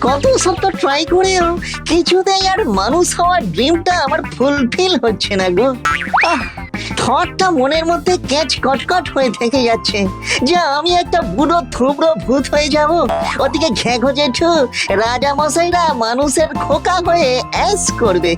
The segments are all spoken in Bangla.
কত সপ্তাহ ট্রাই করেও কিছুতেই আর মানুষ হওয়ার ড্রিমটা আমার ফুলফিল হচ্ছে না গো। থটটা মনের মধ্যে ক্যাচ কটকট হয়ে থেকে যাচ্ছে। যে আমি একটা বুড়ো থুবড়ো ভূত হয়ে যাব। ওদিকে ঘেঘো জেঠু, রাজামশাইরা মানুষের খোকা হয়ে অ্যাস করবে।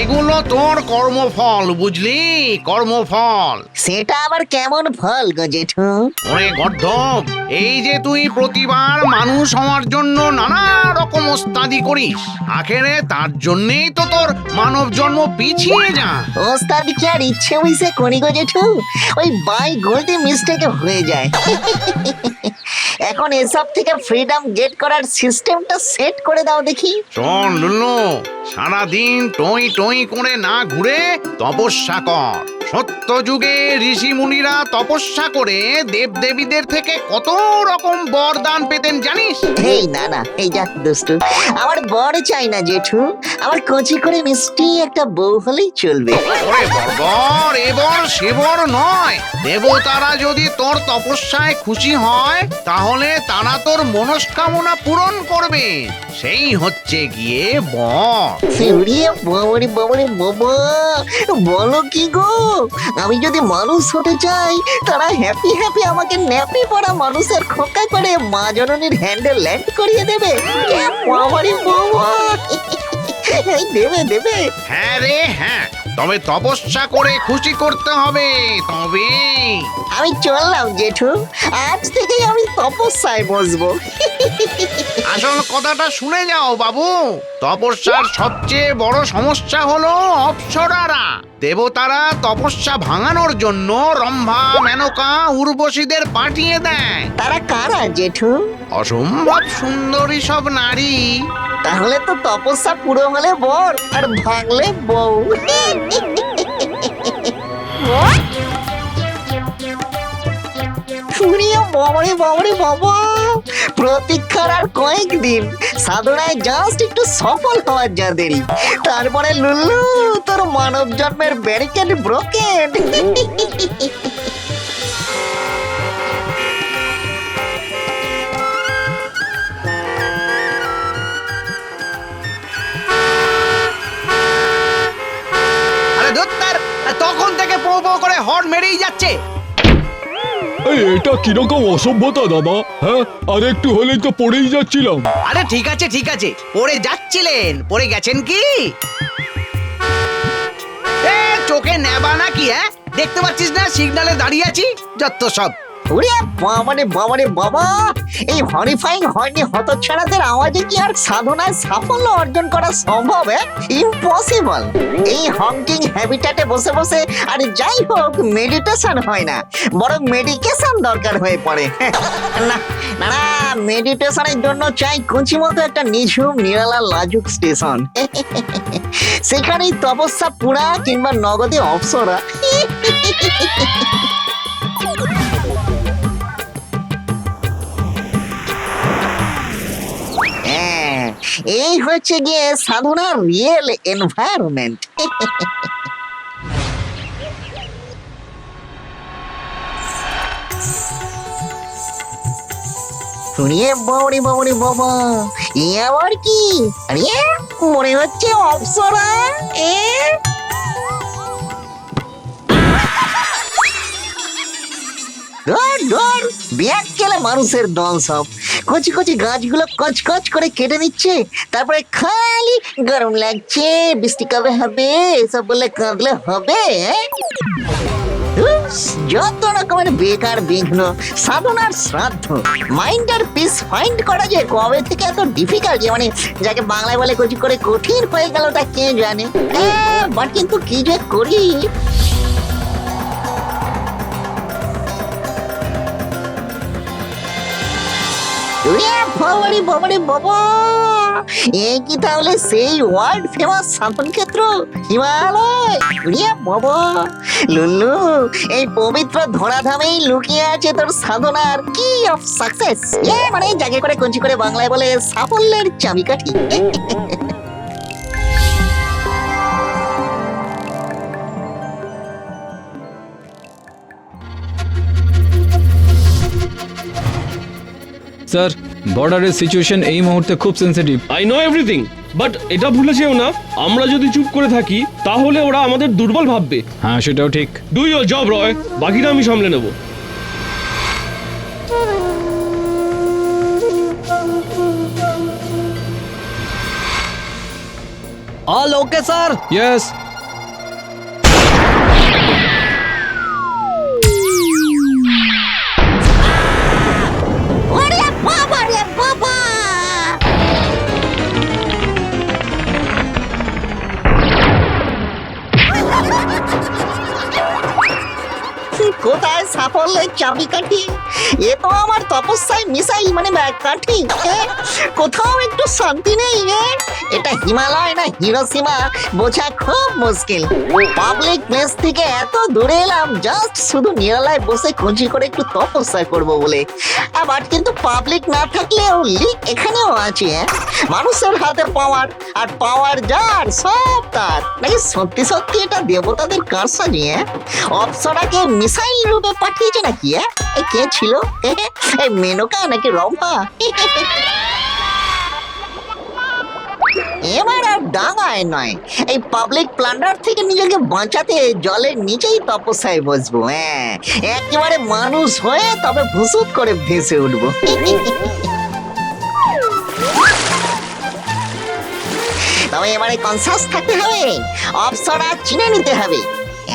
এগুলো তোর কর্মফল বুঝলি? কর্মফল। সেটা আবার কেমন ফল গো জেঠু? ওরে গর্ধব এই যে তুই প্রতিবার মানুষ হওয়ার জন্য নানা রকম ওস্তাদি করিস আখেরে তার জন্যেই তো তোর মানব জন্ম পিছিয়ে যা ওস্তাদি কি আর ইচ্ছে হইছে করি গো জেঠু? ওই বাই গোলটি মিস্টেকে হয়ে যায়। এখন এসব থেকে ফ্রিডম গেট করার সিস্টেমটা সেট করে দাও দেখি। শোন লুলু সারাদিন টই টই করে না ঘুরে তপস্যা কর। সত্য যুগে ঋষি মুনিরা তপস্যা করে দেবদেবীদের থেকে কত রকম বরদান পেতেন জানিস? এই না না এই যাক দুষ্টু। আমার বড় চাই না জেঠু। আমার কচি করে মিষ্টি একটা বউ হলেই চলবে। ওরে বর্বর এবর সেবর নয়। দেবতারা যদি তোর তপস্যায় খুশি হয় তাহলে তারা তোর মনস্কামনা পূরণ করবে। সেই হচ্ছে গিয়ে বর। বাবারে বাবারে বাবা বলো কি গো? আমি যদি মানুষ হতে চাই, তারা হ্যাপি হ্যাপি আমাকে ন্যাপি পড়া মানুষের খোকা করে মা জননীর হ্যান্ডেল ল্যান্ড করিয়ে দেবে। আমারই বাবা। দেবে দেবে। হ্যাঁ রে হ্যাঁ। তবে তপস্যা করে খুশি করতে হবে তবে। আমি চললাম জেঠু। আজ থেকেই আমি তপস্যায় বসবো। আসল কথাটা শুনে যাও বাবু। তপস্যার সবচেয়ে বড় সমস্যা হলো অপ্সরারা। দেবতারা তপস্যা ভাঙানোর জন্য রম্ভা মেনকা উর্বশীদের পাঠিয়ে দেয়। তারা কারা জেঠু? অসম্ভব সুন্দরী সব নারী। তাহলে তো তপস্যা পুরো হলে বর আর ভাঙলে বউ। প্রতীক্ষার আর কয়েকদিন। সাধনায় জাস্ট একটু সফল হওয়ার তারপরে লুল্লু, তোর মানব জন্মের ব্যারিকেড ব্রোকেন পো করে হর্ন মেরেই যাচ্ছে। এই এটা কীরকম অসভ্যতা দাদা? হ্যাঁ? আর একটু হলেই তো পড়েই যাচ্ছিলাম। আরে ঠিক আছে ঠিক আছে। পড়ে যাচ্ছিলেন। পড়ে গেছেন কি? এ চোখে নেবা নাকি হ্যাঁ? দেখতে পাচ্ছিস না? সিগনালে দাঁড়িয়ে আছি? যত সব। ওরে বাবারে বাবারে বাবা এই হরিফাইং হয়নি হতচ্ছাড়াদের আওয়াজে কি আর সাধনায় সাফল্য অর্জন করা সম্ভব ইম্পসিবল এই হংকিং হ্যাবিটাটে বসে বসে আর যাই হোক মেডিটেশন হয় না, বরং মেডিকেশন দরকার হয়ে পড়ে। না না মেডিটেশনের জন্য চাই কুচি মতো একটা নিঝুম, নিরালা, লাজুক স্টেশন সেখানেই তপস্যা পুরা কিংবা নগদে অপসরা। এই হচ্ছে গিয়ে সাধনার রিয়েল এনভায়রনমেন্ট শুনিয়ে বাবরে বাবরে বাবা এ আবার কি? আরে, মনে হচ্ছে অপসরা। এ? ধর ধর ব্যাগ গেলে মানুষের দল সব। কচি কচি গাছগুলো কচ কচ করে কেটে নিচ্ছে, তারপরে খালি গরম লাগছে, বৃষ্টি কবে হবে, এসব বলে কাঁদলে হবে হ্যাঁ? যত রকমের বেকার বিঘ্ন সাধনার শ্রাদ্ধ। মাইন্ডের পিস ফাইন্ড করা যে কবে থেকে এত ডিফিকাল্ট মানে যাকে বাংলায় বলে কচি করে কঠিন হয়ে গেল তা কে জানে? বাট কিন্তু কি যে করি? বাবারে বাবারে, বাবা! এ কি তাহলে সেই ওয়ার্ল্ড ফেমাস সাধন ক্ষেত্র? হিমালয়! উড়ে বাবা! লুল্লু, এই পবিত্র ধরাধামেই লুকিয়ে আছে তোর সাধনার কি অফ সাকসেস এ মানে জাগে করে, কঞ্চি করে বাংলায় বলে সাফল্যের চাবিকাঠি। স্যার বর্ডারের সিচুয়েশন এই মুহূর্তে খুব sensitive I know everything but এটা ভুলে যেও না। আমরা যদি চুপ করে থাকি তাহলে ওরা আমাদের দুর্বল ভাববে। হ্যাঁ সেটাও ঠিক। ডু ইয়োর জব রয় বাকিটা আমি সামলে নেব। অল ওকে স্যার ইয়েস কোথায় সাফল্যের চাবিকাঠি? এ তো আমার তপস্যায় মিসাইল মানে কাঠি কোথাও একটু শান্তি নেই? এটা হিমালয় না হিরোসীমা? বোঝা খুব মুশকিল। পাবলিক প্লেস থেকে এত দূরে এলাম, জাস্ট শুধু নিরালায় বসে খুঁজি করে একটু তপস্যা করব বলে। আবার কিন্তু পাবলিক না থাকলেও লিক এখানেও আছে? মানুষের হাতে পাওয়ার, আর পাওয়ার যার, সব তার। নাকি সত্যি সত্যি এটা দেবতাদের কারসাজি হ্যাঁ অপসরাকে মিসাইল রূপে পাঠিয়েছে নাকি, এ? কে ছিল? মেনকা নাকি রম্পা? এবার আর ডাঙায় নয়। এই পাবলিক প্লান্ডার থেকে নিজেকে বাঁচাতে জলের নিচেই তপস্যায় বসবো হ্যাঁ একেবারে মানুষ হয়ে তবে ভুসুত করে ভেসে উঠবো। তবে এবারে কনসাস থাকতে হবে, অপসরা চিনে নিতে হবে।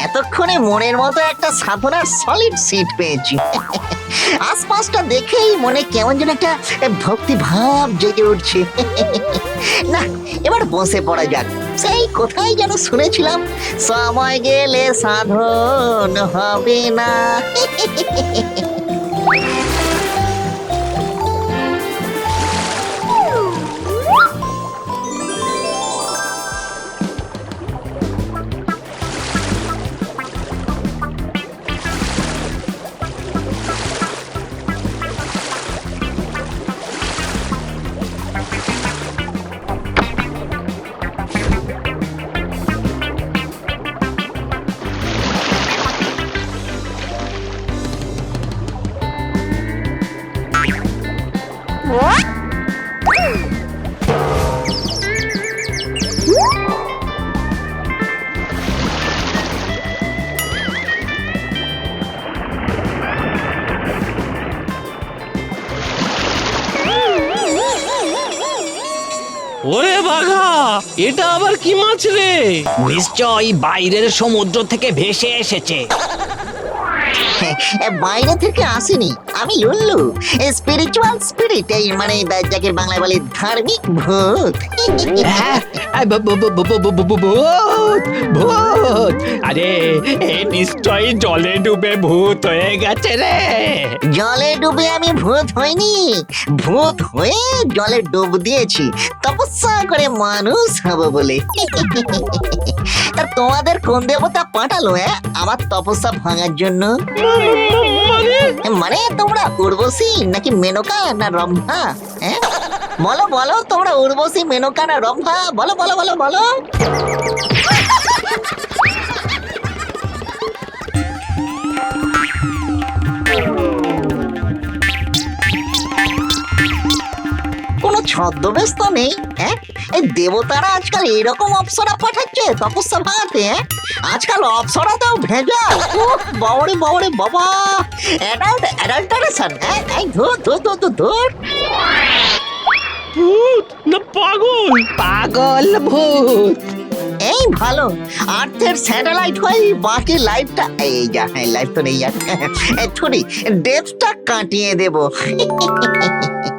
এতক্ষণে মনের মতো একটা সাধনার সলিড সিট পেয়েছি। আশপাশটা দেখেই মনে কেমন যেন একটা ভক্তি ভাব জেগে উঠছে। না, এবার বসে পড়া যাক। সেই কোথায় যেন শুনেছিলাম, সময় গেলে সাধন হবে না। ওরে বাঘা এটা আবার কি মাছ রে? নিশ্চয়ই বাইরের সমুদ্র থেকে ভেসে এসেছে। বাইরে থেকে আসেনি। আমি লুল্লু। স্পিরিচুয়াল স্পিরিট এই মানে যাকে বাংলায় বলে ধার্মিক ভূত। হ্যাঁ, ভূত ভূত আরে এ নিশ্চয়ই জলে ডুবে ভূত হয়ে গেছে রে। জলে ডুবে আমি ভূত হইনি। ভূত হয়ে জলে ডুব দিয়েছি। তপস্যা করে মানুষ হব বলে। তা তোমাদের কোন দেবতা পাঠালো হ্যাঁ? আমার তপস্যা ভাঙার জন্য? মানে? তোমরা উর্বশী নাকি মেনকা না রম্ভা? হ্যাঁ বলো বলো তোমরা উর্বশী মেনকা না রম্ভা? বলো বলো বলো বলো। কোনো ছদ্মবেশ তো নেই হ্যাঁ এই দেবতারা আজকাল এরকম অপসরা পাঠাচ্ছে তপস্যা ভাঙাতে আজকাল অপসরাতেও ভেজাল। উফ, বাবারে বাবারে বাবা। অ্যাডাল্ট অ্যাডাল্টারেশন হ্যাঁ এই ধুর ধুর ধুর ধুর ধুর। ভূত না পাগল। পাগল ভূত। এই ভালো আর্থের স্যাটেলাইট হয়ে বাকি লাইফটা এই যা হ্যাঁ লাইফ তো নেই আর। ছুটি ডেথটা কাটিয়ে দেবো।